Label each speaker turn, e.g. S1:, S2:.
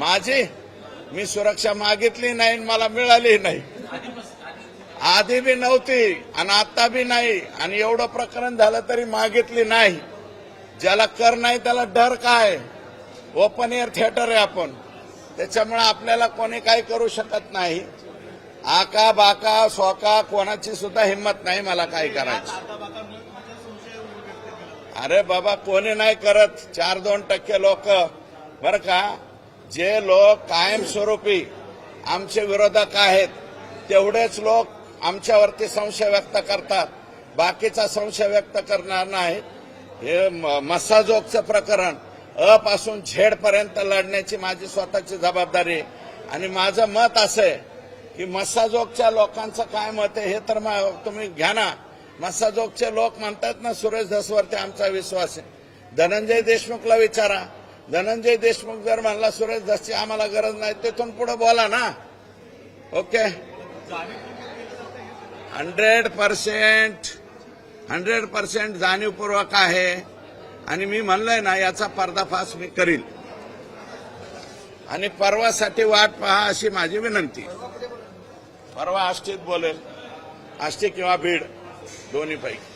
S1: माझी? मी सुरक्षा मागितली नाही आणि मला मिळाली नाही. आधी बी नव्हती आणि आता बी नाही आणि एवढं प्रकरण झालं तरी मागितली नाही. ज्याला कर नाही त्याला डर काय? ओपन एअर थिएटर आहे आपण. त्याच्यामुळे आपल्याला कोणी काही करू शकत नाही. आका बाका स्वका कोणाची सुद्धा हिंमत नाही मला काय करायची. अरे बाबा कोणी नाही करत. चार दोन टक्के लोक. बर का? जे लोक कायमस्वरूपी आमचे विरोधक आहेत तेवढेच लोक आमच्यावरती संशय व्यक्त करतात. बाकीचा संशय व्यक्त करणार नाही. हे म- मस्साजोगचं प्रकरण अपासून झेडपर्यंत लढण्याची माझी स्वतःची जबाबदारी आहे. आणि माझं मत असं आहे की मसाजोगच्या लोकांचं काय मत आहे हे तर मा- तुम्ही घ्या ना. मस्साजोगचे लोक म्हणतात ना सुरेश धसवरती आमचा विश्वास आहे. धनंजय देशमुखला विचारा. धनंजय देशमुख जर म्हणला सुरेश दसची आम्हाला गरज नाही तिथून पुढे बोला ना. Okay? Hundred percent hundred percent जाणीवपूर्वक आहे. आणि मी म्हणलंय ना याचा पर्दाफाश मी करील. आणि परवासाठी वाट पहा अशी माझी विनंती. परवा आष्टीत बोलेल. आष्टी किंवा बीड दोन्हीपैकी.